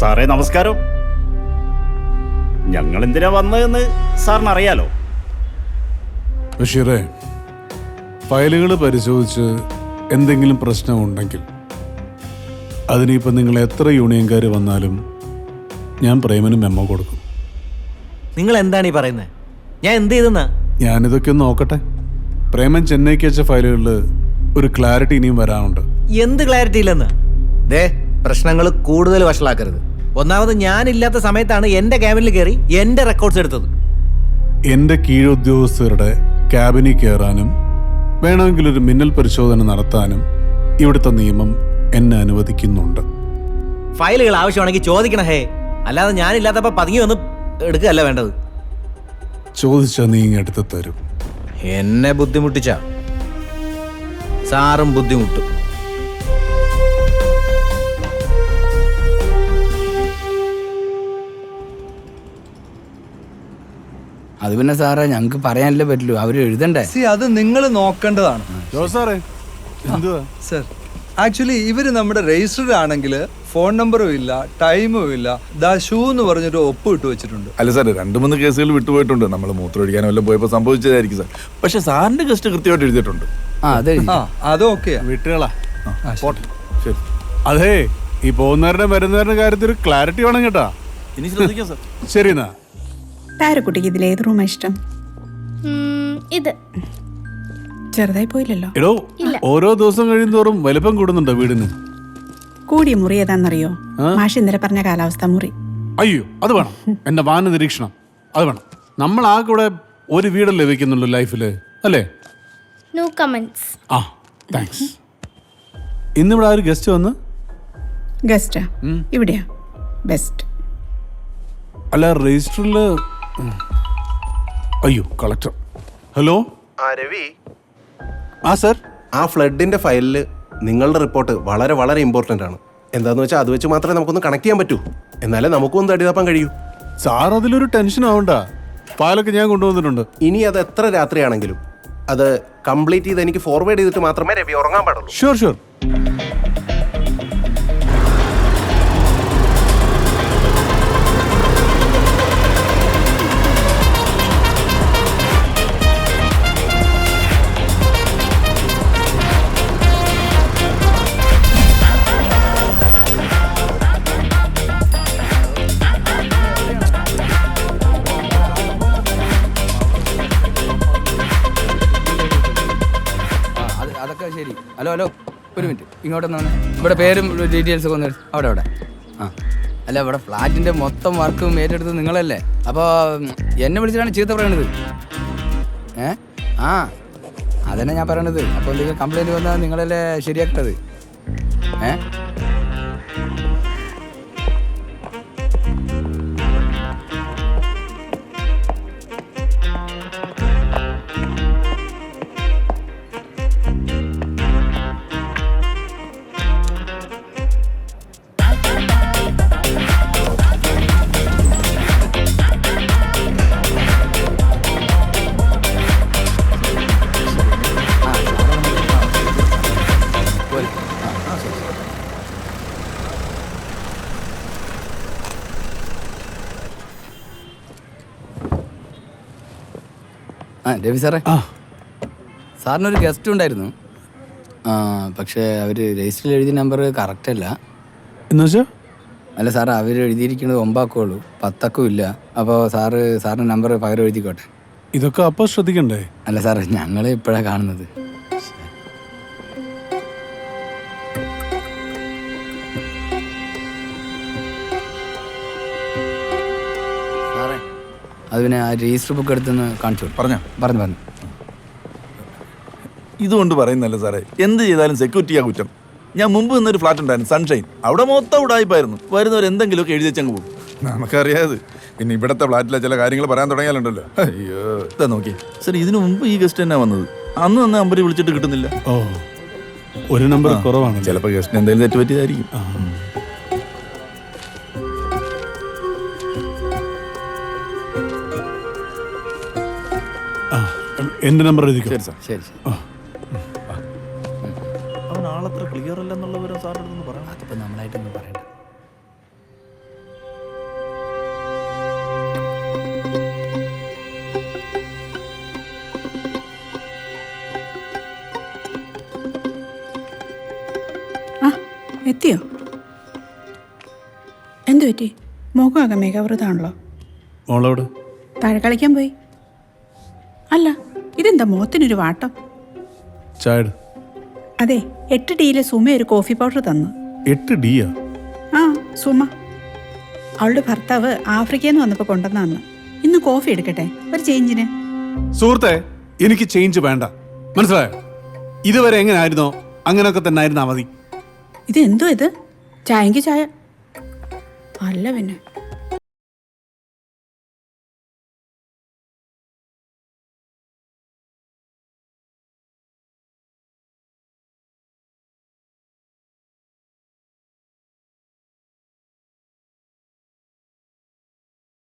സാറേ നമസ്കാരം. ഞങ്ങൾ എന്തിനാ വന്നതെന്ന് സാറിന് അറിയാലോ ബഷീറെ ഫയലുകൾ പരിശോധിച്ച് എന്തെങ്കിലും പ്രശ്നമുണ്ടെങ്കിൽ അതിനിപ്പോൾ നിങ്ങൾ എത്ര യൂണിയൻകാർ വന്നാലും ഞാൻ പ്രേമന് മെമ്മോ കൊടുക്കും. നിങ്ങൾ എന്താണ് ഈ പറയുന്നത് ഞാൻ എന്ത് ചെയ്തെന്നാ? ഞാനിതൊക്കെ ഒന്ന് നോക്കട്ടെ. പ്രേമൻ ചെന്നൈക്ക് വെച്ച ഫയലുകളിൽ ഒരു ക്ലാരിറ്റി ഇനിയും വരാനുണ്ട്. എന്ത് ക്ലാരിറ്റി ഇല്ലെന്ന്? ദേ പ്രശ്നങ്ങൾ കൂടുതൽ വഷളാക്കരുത്. ഒന്നാമത് ഞാനില്ലാത്ത സമയത്താണ് എന്റെ ക്യാബിനിൽ കയറി എന്റെ റെക്കോർഡ്സ് എടുത്തത്. എന്റെ കീഴുദ്യോഗസ്ഥരുടെ ക്യാബിനിൽ കയറാനും വേണമെങ്കിൽ ഒരു മിന്നൽ പരിശോധന നടത്താനും ഇവിടുത്തെ നിയമം എന്നെ അനുവദിക്കുന്നുണ്ട്. ഫയലുകൾ ആവശ്യമാണെങ്കിൽ ചോദിക്കണം ഹേ. അല്ലാതെ ഞാനില്ലാത്തപ്പോ പതുങ്ങി വന്ന് എടുക്കുകയല്ല വേണ്ടത്. ചോദിച്ചാൽ നീ ഇങ്ങെടുത്ത് തരും. എന്നെ ബുദ്ധിമുട്ടിച്ചാ? സാറും ബുദ്ധിമുട്ടും. അത് പിന്നെ സാറേ ഞങ്ങൾക്ക് പറയാനല്ലേ പറ്റുള്ളൂ അവർ എഴുതണ്ടേ? സി അത് നിങ്ങൾ നോക്കേണ്ടതാണ്. എന്തുവാ? സർ ആക്ച്വലി ഇവർ നമ്മുടെ രജിസ്റ്റർഡ് ആണെങ്കിൽ ഫോൺ നമ്പറും ഇല്ല ടൈമും ഇല്ല. ദാ ഷൂ എന്ന് പറഞ്ഞിട്ട് ഒപ്പ് ഇട്ട് വെച്ചിട്ടുണ്ട്. അല്ല സാർ രണ്ട് മൂന്ന് കേസുകൾ വിട്ടുപോയിട്ടുണ്ട്. നമ്മൾ മൂത്രമൊഴിക്കാനോ വല്ലതും പോയപ്പോൾ സംഭവിച്ചതായിരിക്കും സാർ. പക്ഷെ സാറിന്റെ ഗസ്റ്റ് കൃത്യമായിട്ട് എഴുതിയിട്ടുണ്ട്. ആ അതേ ആ വിട്ടുകളാ. ശരി. പോട്ടെ. ശരി. അതെ ഈ പോകുന്നവരുടെ വരുന്നവരുടെ കാര്യത്തിൽ ഒരു ക്ലാരിറ്റി വേണം കേട്ടാ. ഇനി ശ്രദ്ധിക്കാം സാർ. ശരി എന്നാ. താരക്കുട്ടിക്ക് ഇതിൽ ഏത് റൂമാ ഇഷ്ടം? ഇത്. ചെറുതായി പോയില്ലല്ലോ. എടോ ഓരോ ദിവസം കഴിയുന്തോറും വലിപ്പം കൂടുന്നുണ്ടോ വീടിന്? കൂടിയ മുറി ഏതാണെന്നറിയോ മാഷ് ഇന്നലെ പറഞ്ഞ കാലാവസ്ഥ മുറി. അയ്യോ അത് വേണം. എന്റെ വാന നിരീക്ഷണം. അത് വേണം. നമ്മൾ ആ കൂടെ ഒരു വീടല്ലേ വെക്കുന്നുള്ളൂ ലൈഫിൽ അല്ലേ? നോ കമന്റ്സ് ആ താങ്ക്സ് ഇന്നിവിടെ ആ ഒരു ഗസ്റ്റ് വന്ന് ഗസ്റ്റാ ഇവിടെയാ. ബെസ്റ്റ് അല്ല രജിസ്റ്ററിൽ അയ്യോ കളക്ടർ. ഹലോ? ആ രവി. ആ സർ. ആ ഫ്ലഡിന്റെ ഫയലിൽ നിങ്ങളുടെ റിപ്പോർട്ട് വളരെ വളരെ ഇമ്പോർട്ടന്റ് ആണ്. എന്താന്ന് വെച്ചാൽ അത് വെച്ച് മാത്രമേ നമുക്കൊന്ന് കണക്ട് ചെയ്യാൻ പറ്റൂ. എന്നാലേ നമുക്കൊന്ന് തടിതാപ്പാൻ കഴിയൂ. സാർ അതിലൊരു ടെൻഷൻ ആവണ്ട. ഫയലൊക്കെ ഞാൻ കൊണ്ടുവന്നിട്ടുണ്ട്. ഇനി അത് എത്ര രാത്രിയാണെങ്കിലും അത് കംപ്ലീറ്റ് ചെയ്ത് എനിക്ക് ഫോർവേഡ് ചെയ്തിട്ട് മാത്രമേ രവി ഉറങ്ങാൻ പാടുള്ളൂ. ഷുവർ ഷുവർ ശരി. Hello hello. ഒരു മിനിറ്റ്. ഇങ്ങോട്ട് വന്നു. ഇവിടെ പേരും ഡീറ്റെയിൽസ് ഒക്കെ ഒന്ന് അവിടെ അവിടെ. ആ. അല്ല ഇവിടെ ഫ്ലാറ്റിന്റെ മൊത്തം വർക്കും ഏറ്റെടുത്ത് നിങ്ങളല്ലേ? അപ്പോൾ എന്നെ വിളിച്ചിട്ടാണ് ചീത്ത പറയണത്. ഏ? ആ. അതന്നെ ഞാൻ പറയണത്. അപ്പോൾ നിങ്ങൾ കംപ്ലൈന്റ് വന്നാൽ നിങ്ങളല്ലേ ശരിയാക്കേണ്ടത്? ഏ? ആ രവി സാറേ. ആ. സാറിനൊരു ഗസ്റ്റ് ഉണ്ടായിരുന്നു. ആ പക്ഷേ അവർ രജിസ്റ്ററിൽ എഴുതിയ നമ്പർ കറക്റ്റ് അല്ല. എന്ന് വെച്ചാൽ അല്ല സാർ അവർ എഴുതിയിരിക്കുന്നത് ഒമ്പാക്കുള്ളൂ. പത്തക്കും ഇല്ല. അപ്പോൾ സാറ് സാറിന്റെ നമ്പർ പകരം എഴുതിക്കോട്ടെ. ഇതൊക്കെ അപ്പൊ ശ്രദ്ധിക്കണ്ടേ? അല്ല സാറേ ഞങ്ങളെ ഇപ്പോഴാണ് കാണുന്നത്. അത് പിന്നെ ആ രജിസ്റ്റർ ബുക്ക് എടുത്തെന്ന് കാണിച്ചു പറഞ്ഞു. പറഞ്ഞോ പറഞ്ഞു. ഇതുകൊണ്ട് പറയുന്നല്ല സാറേ എന്ത് ചെയ്താലും സെക്യൂരിറ്റിയാ കുറ്റം. ഞാൻ മുമ്പ് നിന്നൊരു ഫ്ലാറ്റ് ഉണ്ടായിരുന്നു സൺഷൈൻ അവിടെ മൊത്തം ഉടായ്പായിരുന്നു വരുന്നവർ എന്തെങ്കിലുമൊക്കെ എഴുതി വെച്ചങ്ങ് പോകും. നമുക്കറിയാതെ. പിന്നെ ഇവിടത്തെ ഫ്ലാറ്റിലെ ചില കാര്യങ്ങൾ പറയാൻ തുടങ്ങിയാലുണ്ടല്ലോ. അയ്യോ. ഇതാ നോക്കി. സാർ ഇതിനു മുമ്പ് ഈ ഗസ്റ്റ് തന്നെ വന്നത്. അന്ന് വന്ന നമ്പർ വിളിച്ചിട്ട് കിട്ടുന്നില്ല. ഓ ഒരു നമ്പർ കുറവാണ് ചിലപ്പോൾ ഗസ്റ്റിന് എന്തെങ്കിലും തെറ്റ് പറ്റിയതായിരിക്കും എന്റെ നമ്പർ എഴുതിക്കോ. ശരി സാർ. ശരി അവൻ ആളത്ര ക്ലിയർ അല്ലെന്നുള്ള വിവരം സാറിന്റെ അടുത്തൊന്ന് പറയാം അതിപ്പോൾ നമ്മളായിട്ടൊന്നും പറയണ്ട. എത്തിയോ? എന്തു പറ്റി? മുഖമാകെ മികവൃതാണല്ലോ മോളോട് താഴെ കളിക്കാൻ പോയി. അല്ല ഇതെന്താ മുഖത്തിനൊരു വാട്ടം? അതെ എട്ട് ഡിയിലെ സുമ ഒരു കോഫി പൗഡർ തന്നു. എട്ട് ഡിയാ ആ സുമ. അവളുടെ ഭർത്താവ് ആഫ്രിക്കയിൽ നിന്ന് വന്നപ്പോൾ കൊണ്ടുവന്നു ഇന്ന് കോഫി എടുക്കട്ടെ? ഒരു ചേഞ്ചിന്. സുഹൃത്തെ എനിക്ക് ചേഞ്ച് വേണ്ട. മനസ്സിലായോ? ഇതുവരെ എങ്ങനെ ആയിരുന്നോ അങ്ങനെയൊക്കെ തന്നെ ആയിരുന്നാ മതി. ഇത് എന്തോ ഇത്? ചായക്ക് ചായ. അല്ല പിന്നെ.